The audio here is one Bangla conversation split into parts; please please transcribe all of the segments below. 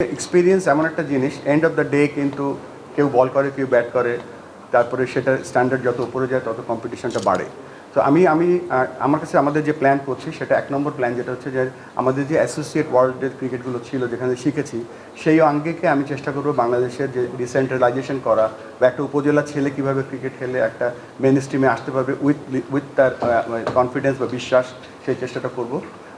এক্সপিরিয়েন্স এমন একটা জিনিস এন্ড অফ দ্য ডে কিন্তু কেউ বল করে, কেউ ব্যাট করে, তারপরে সেটা স্ট্যান্ডার্ড যত উপরে যায়, তত কম্পিটিশনটা বাড়ে। তো আমি আমি আমার কাছে আমাদের যে প্ল্যান করছি, সেটা এক নম্বর প্ল্যান যেটা হচ্ছে যে, আমাদের যে অ্যাসোসিয়েট ওয়ার্ল্ডের ক্রিকেটগুলো ছিল, যেখানে শিখেছি, সেই অঙ্গেকে আমি চেষ্টা করব বাংলাদেশের যে ডিসেন্ট্রালাইজেশন করা বা একটা উপজেলা ছেলে কীভাবে ক্রিকেট খেলে, একটা মেন স্ট্রিমে আসতে পারবে উইথ উইথ তার কনফিডেন্স বা বিশ্বাস, সেই চেষ্টাটা করব।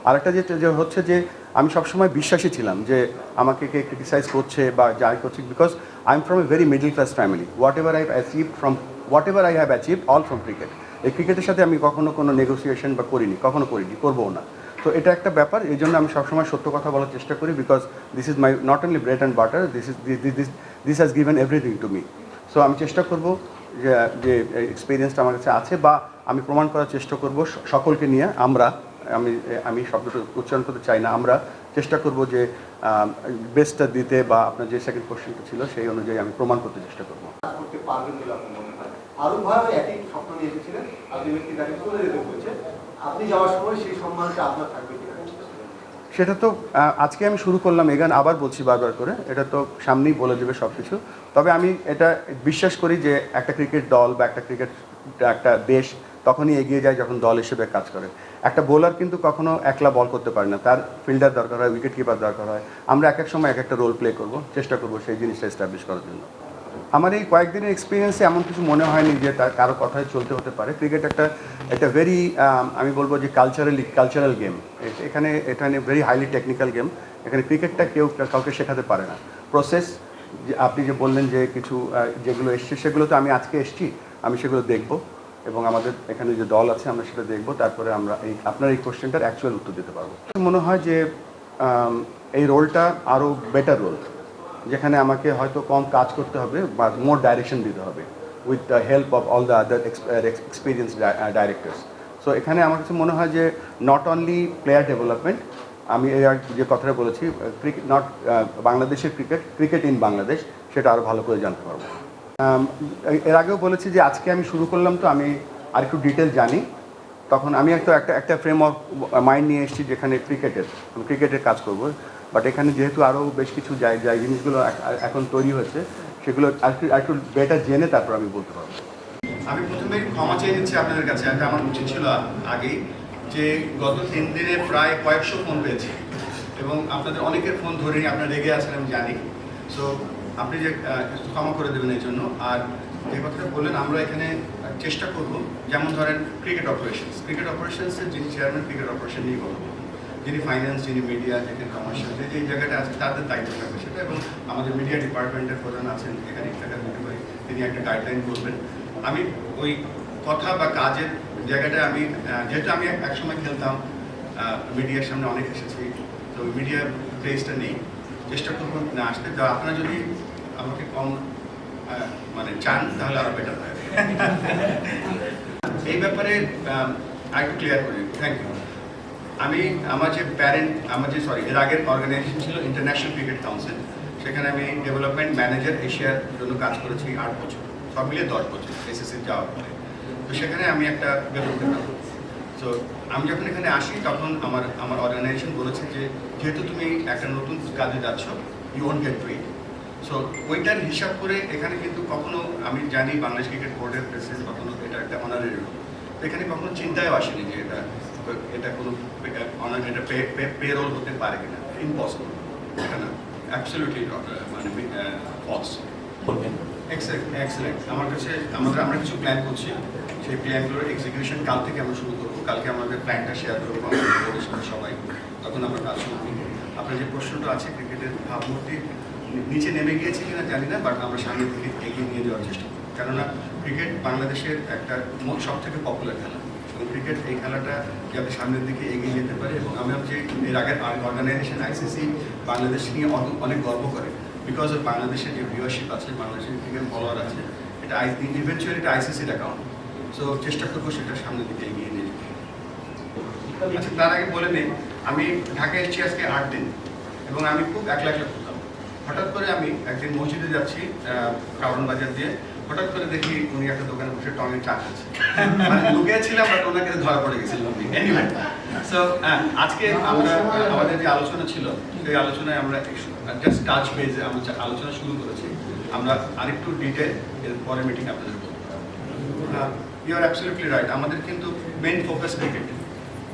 আরেকটা যে হচ্ছে যে আমি সবসময় বিশ্বাসী ছিলাম যে আমাকে কে ক্রিটিসাইজ করছে বা যাই করছে because I am from a very middle class family whatever I achieve from whatever I have achieve all from cricket এই ক্রিকেটের সাথে আমি কখনো কোনো নেগোসিয়েশন বা করিনি, কখনো করিনি, করবও না। তো এটা একটা ব্যাপার, এই জন্য আমি সবসময় সত্য কথা বলার চেষ্টা করি because this is my not only bread and butter this is this this has given everything to me so আমি চেষ্টা করব যে এক্সপিরিয়েন্সটা আমার কাছে আছে বা আমি প্রমাণ করার চেষ্টা করব সকলকে নিয়ে, আমরা আমি আমি শব্দটা উচ্চারণ করতে চাই না। আমরা চেষ্টা করব যে বেস্টটা দিতে বা আপনার যে সেকেন্ড কোশ্চেনটা ছিল সেই অনুযায়ী আমি প্রমাণ করতে চেষ্টা করব। কাজ করতে পারবেন বলে আপনার আরও ভাই একই স্বপ্ন নিয়ে এসেছিলেন আপনি তাকে চলে যেতে বলছে। আপনি যাওয়ার সময় সেই সম্মানটা আপনার থাকবে সেটা তো আজকে আমি শুরু করলাম এগান আবার বলছি বারবার করে। এটা তো সামনেই বলে দেবে সব কিছু তবে আমি এটা বিশ্বাস করি যে একটা ক্রিকেট দল বা একটা ক্রিকেট একটা দেশ তখনই এগিয়ে যায় যখন দল হিসেবে কাজ করে। একটা বোলার কিন্তু কখনো একলা বল করতে পারে না। তার ফিল্ডার দরকার হয় উইকেট কিপার দরকার হয়। আমরা এক এক সময় এক একটা রোল প্লে করব, চেষ্টা করব সেই জিনিসটা এস্টাবলিশ করার জন্য। আমার এই কয়েকদিনের এক্সপিরিয়েন্সে এমন কিছু মনে হয়নি যে তার কারও কথায় চলতে হতে পারে। ক্রিকেট একটা একটা ভেরি আমি বলব যে কালচারালি কালচারাল গেম এখানে এখানে ভেরি হাইলি টেকনিক্যাল গেম এখানে ক্রিকেটটা কেউ কাউকে শেখাতে পারে না। প্রসেস আপনি যে বললেন যে কিছু যেগুলো এসছে, সেগুলো তো আমি আজকে এসছি, আমি সেগুলো দেখব। এবং আমাদের এখানে যে দল আছে, আমরা সেটা দেখব। তারপরে আমরা এই, আপনার এই কোশ্চেনটার অ্যাকচুয়াল উত্তর দিতে পারব। মনে হয় যে এই রোলটা আরও বেটার রোল যেখানে আমাকে হয়তো কম কাজ করতে হবে বা মোর ডাইরেকশন দিতে হবে with the help of all the other experience directors so এখানে আমার কাছে মনে হয় যে নট অনলি প্লেয়ার ডেভেলপমেন্ট আমি এর যে কথাটা বলেছি ক্রিকেট নট বাংলাদেশের ক্রিকেট ক্রিকেট ইন বাংলাদেশ সেটা আরও ভালো করে জানতে পারব। এর আগেও বলেছি যে আজকে আমি শুরু করলাম তো আমি আর একটু ডিটেল জানি। তখন আমি একটা একটা একটা ফ্রেম অফ মাইন্ড নিয়ে এসেছি যেখানে ক্রিকেটের, আমি ক্রিকেটের কাজ করব। বাট এখানে যেহেতু আরও বেশ কিছু যাই যাই জিনিসগুলো এখন তৈরি হয়েছে সেগুলো আর একটু- বেটার জেনে তারপর আমি বলতে পারব। আমি প্রথমে ক্ষমা চেয়ে নিচ্ছি আপনাদের কাছে একটা আমার উচিত ছিল আগেই, যে গত তিন দিনে প্রায় কয়েকশো ফোন পেয়েছি। এবং আপনাদের অনেকের ফোন ধরেই আপনারা রেগে আছেন, আমি জানি। সো আপনি যে একটু ক্ষমা করে দেবেন এই জন্য। আর যে কথাটা বললেন, আমরা এখানে চেষ্টা করব, যেমন ধরেন ক্রিকেট অপারেশনস ক্রিকেট অপারেশনসের যিনি চেয়ারম্যান ক্রিকেট অপারেশন নিয়ে বলবেন। যিনি ফাইন্যান্স যিনি মিডিয়া যেখানে কমার্শিয়াল যে যে জায়গাটা আছে, তাদের দায়িত্ব থাকবে সেটা। এবং আমাদের মিডিয়া ডিপার্টমেন্টের প্রধান আছেন, এখানে ইফতেখার মিটু ভাই, তিনি একটা গাইডলাইন করবেন আমি ওই কথা বা কাজের জায়গাটা আমি যেহেতু আমি এক- একসময় খেলতাম মিডিয়ার সামনে অনেক এসেছি, তো মিডিয়া প্লেসটা নেই। চেষ্টা করব না আসতে। তো আপনারা যদি আমাকে কম মানে চান, তাহলে আরও বেটার হয়। এই ব্যাপারে আরেকটু ক্লিয়ার করি থ্যাংক ইউ আমি, আমার যে প্যারেন্ট আমার যে সরি এর আগের অর্গানাইজেশন ছিল ইন্টারন্যাশনাল ক্রিকেট কাউন্সিল সেখানে আমি ডেভেলপমেন্ট ম্যানেজার এশিয়ার জন্য কাজ করেছি আট বছর। সব মিলিয়ে দশ বছর এসএসসি যাওয়ার পরে। তো সেখানে আমি একটা বেতন তো আমি যখন এখানে আসি, তখন আমার আমার অর্গানাইজেশন বলেছে যে, যেহেতু তুমি একটা নতুন কাজে যাচ্ছ you won't get paid so ওইটার হিসাব করে এখানে কিন্তু কখনো আমি জানি বাংলাদেশ ক্রিকেট বোর্ডের প্রেসিডেন্ট কখনো এটা একটা অনারের এখানে কখনো চিন্তায় আসেনি যে এটা এটা কোনো অনার এটা পেরোল হতে পারে কিনা। ইম্পসিবল এটা না। অ্যাবসলিউটলি মানে ফলস এক্সেলেন্ট এক্সেলেন্ট আমার কাছে আমাদের আমরা কিছু প্ল্যান করছি। সেই প্ল্যানগুলোর এক্সিকিউশন কাল থেকে আমরা শুরু করব। কালকে আমাদের প্ল্যানটা শেয়ার করব আমাদের সবাই। তখন আমরা কাজ শুরু করব। আপনার যে প্রশ্নটা আছে ক্রিকেটের ভাবমূর্তি নিচে নেমে গিয়েছে কিনা জানি না বাট আমরা সামনের দিকে এগিয়ে নিয়ে যাওয়ার চেষ্টা করি কেননা ক্রিকেট বাংলাদেশের একটা সব থেকে পপুলার খেলা। এবং ক্রিকেট এই খেলাটা যাতে সামনের দিকে এগিয়ে যেতে পারে, এবং আমি যে এর আগের অর্গানাইজেশন আইসিসি বাংলাদেশ নিয়ে অনেক- গর্ব করে। বিকজ অফ বাংলাদেশের যে ভিউয়ারশিপ আছে, বাংলাদেশের ক্রিকেট ফলোয়ার আছে, এটা ইভেনচুয়ালি এটা আইসিসির অ্যাকাউন্ট সো চেষ্টা করব সেটা সামনের দিকে এগিয়ে নিয়ে যেতে। আচ্ছা তার আগে বলে নেই, আমি ঢাকায় এসেছি আজকে আট দিন, এবং আমি খুব একলা একলা হঠাৎ করে আমি একদিন মসজিদে যাচ্ছি কারণ বাজার দিয়ে। হঠাৎ করে দেখি উনি একটা দোকানে বসে টঙের চা খাচ্ছে। মানে লুকিয়েছিলাম বাট ওনাকে ধরা পড়ে গেছিলাম এনিওয়ে সো আজকে আমরা, আমাদের যে আলোচনা ছিল, সেই আলোচনায় আমরা জাস্ট টাচ বেজে আমরা আলোচনা শুরু করেছি। আমরা আরেকটু ডিটেল এর পরে মিটিং আপনাদের বলব। ইউ আর অ্যাবসলিউটলি রাইট আমাদের কিন্তু মেন ফোকাস ক্রিকেট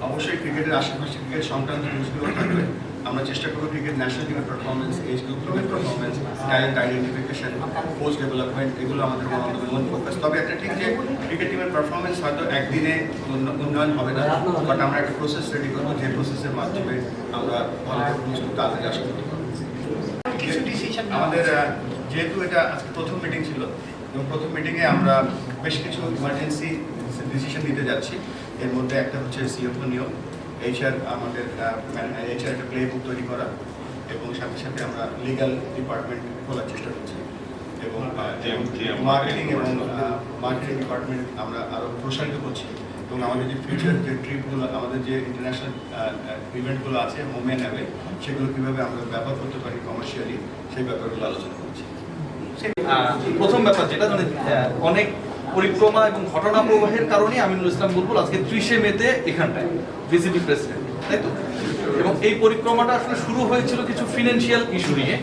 অবশ্যই ক্রিকেটের আশেপাশে ক্রিকেট সংক্রান্ত নিউজগুলো থাকবে। আমরা চেষ্টা করব ক্রিকেট ন্যাশনাল টিমের পারফরমেন্স এজ গ্রুপ টিমের performance talent identification coach development এগুলো আমাদের মূল ফোকাস তবে একটা ঠিক যে ক্রিকেট টিমের পারফরমেন্স হয়তো একদিনে উন্নয়ন হবে না বাট আমরা একটা প্রসেস রেডি করব যে প্রসেসের মাধ্যমে আমরা ভালো পারফরমেন্স খুব তাড়াতাড়ি আশা করতে পারব ডিসিশন আমাদের যেহেতু এটা আজকে প্রথম মিটিং ছিল এবং প্রথম মিটিংয়ে আমরা বেশ কিছু ইমার্জেন্সি ডিসিশন নিতে যাচ্ছি। এর মধ্যে একটা হচ্ছে সিএফও নিয়োগ। এইচআর আমাদের এইচআর একটা প্লে বুক তৈরি করা এবং সাথে সাথে আমরা লিগ্যাল ডিপার্টমেন্ট খোলার চেষ্টা করছি এবং মার্কেটিং এবং মার্কেটিং ডিপার্টমেন্ট আমরা আরও প্রসারিত করছি এবং আমাদের যে ফিউচার যে ট্রিপগুলো আমাদের যে ইন্টারন্যাশনাল ইভেন্টগুলো আছে হোমে নেবে সেগুলো কীভাবে আমরা ব্যবহার করতে পারি কমার্শিয়ালি সেই ব্যাপারগুলো আলোচনা করছি। প্রথম ব্যাপার যেটা মানে অনেক পরিক্রমা এবং ঘটনা প্রবাহের কারণে আমিনুল ইসলাম বুলবুল আজকে ত্রিশে মেতে এখানটায় বিসিবি প্রেসিডেন্ট, তাই তো? এবং এই পরিক্রমাটা আসলে শুরু হয়েছিল কিছু ফিনান্সিয়াল ইস্যু নিয়ে,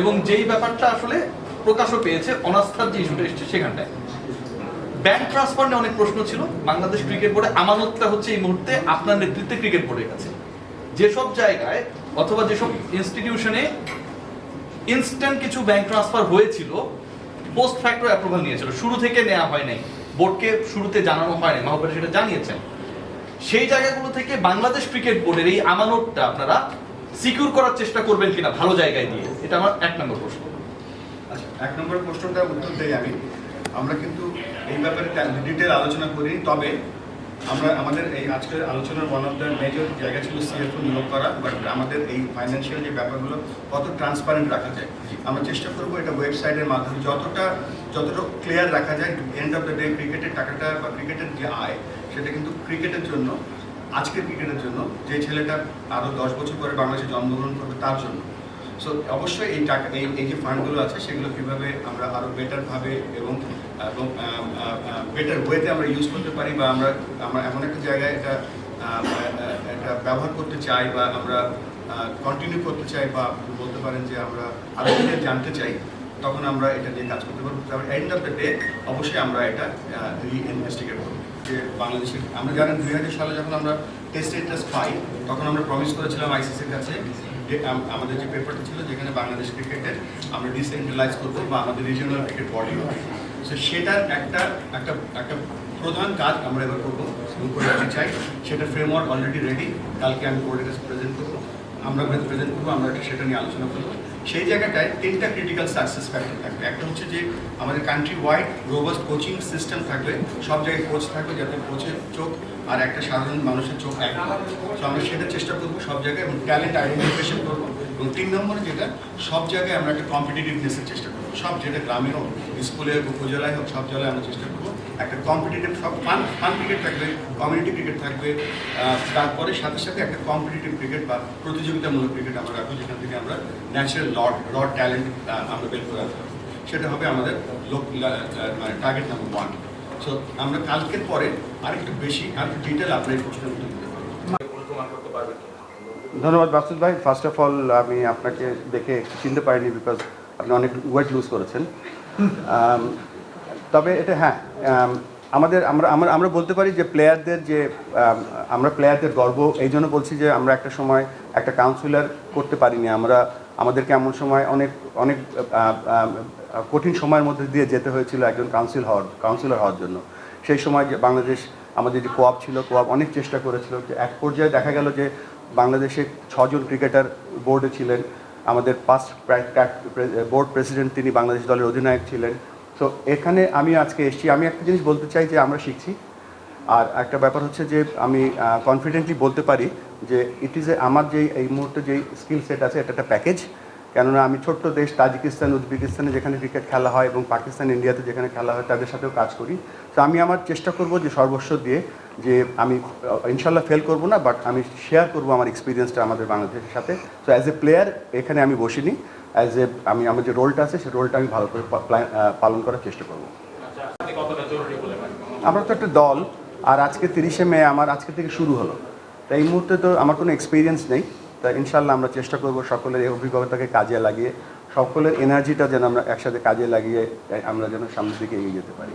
এবং যেই ব্যাপারটা আসলে প্রকাশও পেয়েছে, অনাস্থার যে ইস্যুটা এসেছে সেখানটায়। ব্যাংক ট্রান্সফার নিয়ে অনেক প্রশ্ন ছিল। বাংলাদেশ ক্রিকেট বোর্ডে আমানতটা হচ্ছে এই মুহূর্তে আপনার নেতৃত্বে ক্রিকেট বোর্ডের কাছে। যেসব জায়গায় অথবা যেসব ইনস্টিটিউশনে ইনস্ট্যান্ট কিছু ব্যাংক ট্রান্সফার হয়েছিল পোস্ট ফ্যাক্টর অ্যাপ্রুভাল নিয়েছিল। শুরু থেকে নেওয়া হয় নাই। বোর্ডকে শুরুতে জানানো হয় নাই। মাহবুবের সেটা জানিয়েছেন। সেই জায়গাগুলো থেকে বাংলাদেশ ক্রিকেট বোর্ডের এই আমানতটা আপনারা সিকিউর করার চেষ্টা করবেন কিনা ভালো জায়গায় দিয়ে। এটা আমার এক নম্বর প্রশ্ন। আচ্ছা এক নম্বর প্রশ্নটা উত্তর দেয় আমি। আমরা কিন্তু এই ব্যাপারে ডিটেল আলোচনা করি তবে আমরা আমাদের এই আজকের আলোচনার ওয়ান অফ দ্য মেজর জায়গা ছিল সিএফও নিয়োগ করা বাট আমাদের এই ফাইন্যান্সিয়াল যে ব্যাপারগুলো কত ট্রান্সপারেন্ট রাখা যায়। আমরা চেষ্টা করব এটা ওয়েবসাইটের মাধ্যমে যতটা যতটা ক্লিয়ার রাখা যায় এন্ড অফ দ্য ডে ক্রিকেটের টাকাটা বা ক্রিকেটের যে আয় সেটা কিন্তু ক্রিকেটের জন্য আজকের ক্রিকেটের জন্য যে ছেলেটা আরও দশ বছর পরে বাংলাদেশে জন্মগ্রহণ করবে তার জন্য। সো অবশ্যই এই টাকা এই এই যে ফান্ডগুলো আছে, সেগুলো কীভাবে আমরা আরও বেটারভাবে এবং বেটার ওয়েতে আমরা ইউজ করতে পারি বা আমরা আমরা এমন একটা জায়গায় এটা এটা ব্যবহার করতে চাই বা আমরা কন্টিনিউ করতে চাই বা বলতে পারেন যে আমরা আরও জানতে চাই, তখন আমরা এটা নিয়ে কাজ করতে পারব। তারপর এন্ড অফ দ্য ডে অবশ্যই আমরা এটা রি ইনভেস্টিগেট করব। যে বাংলাদেশের আমরা জানেন দুই হাজার সালে যখন আমরা টেস্ট স্টেটাস পাই, তখন আমরা প্রমিস করেছিলাম আইসিসির কাছে যে, আম- আমাদের যে পেপারটা ছিল যেখানে বাংলাদেশ ক্রিকেটের আমরা ডিসেন্ট্রালাইজ করব বা আমাদের রিজিওনাল ক্রিকেট বডি হবে। সো সেটার একটা একটা একটা প্রধান কাজ আমরা এবার করব এবং করে দিতে চাই। সেটা ফ্রেমওয়ার্ক অলরেডি রেডি কালকে আমি বোর্ডের কাছে প্রেজেন্ট করব। আমরা প্রেজেন্ট করব, আমরা সেটা নিয়ে আলোচনা করব। সেই জায়গাটায় তিনটা ক্রিটিক্যাল সাকসেস ফ্যাক্টর থাকবে। একটা হচ্ছে যে আমাদের country wide robust coaching system থাকবে, সব জায়গায় কোচ থাকবে যাতে কোচের চোখ আর একটা সাধারণ মানুষের চোখ এক। তো আমরা সেটা চেষ্টা করব সব জায়গায় এবং ট্যালেন্ট আইডেন্টিফিকেশন করব। এবং তিন নম্বরে যেটা, সব জায়গায় আমরা একটা কম্পিটিটিভনেসের চেষ্টা করব। সব যেটা গ্রামে হোক, স্কুলে হোক, উপজেলায় হোক, সব জায়গায় আমরা চেষ্টা করব। একটা কম্পিটিটিভ সব ফান ফান ক্রিকেট থাকবে কমিউনিটি ক্রিকেট থাকবে তারপরে সাথে সাথে একটা কম্পিটিটিভ ক্রিকেট বা প্রতিযোগিতামূলক ক্রিকেট আমরা রাখব যেখান থেকে আমরা ন্যাচারাল লড র ট্যালেন্ট আমরা বের করে পারব। সেটা হবে আমাদের লোক মানে টার্গেট নাম্বার ওয়ান সো আমরা কালকের পরে আরেকটু বেশি আরেকটু ডিটেল আপনার এই প্রশ্নের উত্তর দিতে ধন্যবাদ বাসুদ ভাই। ফার্স্ট অফ অল আমি আপনাকে দেখে চিনতে পারিনি বিকজ আপনি অনেক ওয়েট লুজ করেছেন। তবে এটা হ্যাঁ আমাদের, আমরা আমরা আমরা বলতে পারি যে প্লেয়ারদের যে আমরা প্লেয়ারদের গর্ব, এই জন্য বলছি যে আমরা একটা সময় একটা কাউন্সিলর করতে পারিনি। আমরা, আমাদেরকে এমন সময় অনেক অনেক কঠিন সময়ের মধ্যে দিয়ে যেতে হয়েছিল একজন কাউন্সিল হওয়ার কাউন্সিলর হওয়ার জন্য। সেই সময় যে বাংলাদেশ, আমাদের যে কোয়াপ ছিল কোয়াপ অনেক চেষ্টা করেছিল। যে এক পর্যায়ে দেখা গেল যে বাংলাদেশে ছজন ক্রিকেটার বোর্ডে ছিলেন। আমাদের পাস্ট বোর্ড প্রেসিডেন্ট তিনি বাংলাদেশ দলের অধিনায়ক ছিলেন। তো এখানে আমি আজকে এসেছি। আমি একটা জিনিস বলতে চাই যে আমরা শিখছি। আর একটা ব্যাপার হচ্ছে যে আমি কনফিডেন্টলি বলতে পারি যে ইট ইজ এ আমার যে এই মুহূর্তে যেই স্কিল সেট আছে, এটা একটা প্যাকেজ কেননা আমি ছোট্ট দেশ তাজিকিস্তান, উজবেকিস্তানে যেখানে ক্রিকেট খেলা হয় এবং পাকিস্তান, ইন্ডিয়াতে যেখানে খেলা হয়, তাদের সাথেও কাজ করি। তো আমি আমার চেষ্টা করব যে সর্বস্ব দিয়ে যে আমি ইনশাল্লাহ ফেল করব না বাট আমি শেয়ার করব আমার এক্সপিরিয়েন্সটা আমাদের বাংলাদেশের সাথে। তো অ্যাজ এ প্লেয়ার এখানে আমি বসিনি। অ্যাজ এ আমি আমার যে রোলটা আছে সেই রোলটা আমি ভালো করে পালন করার চেষ্টা করব। আমরা তো একটা দল আর আজকে তিরিশে মে আমার আজকে থেকে শুরু হলো। তাই এই মুহূর্তে তো আমার কোনো এক্সপিরিয়েন্স নেই। তা ইনশাল্লাহ আমরা চেষ্টা করব সকলের এই অভিজ্ঞতাকে কাজে লাগিয়ে সকলের এনার্জিটা যেন আমরা একসাথে কাজে লাগিয়ে আমরা যেন সামনের দিকে এগিয়ে যেতে পারি।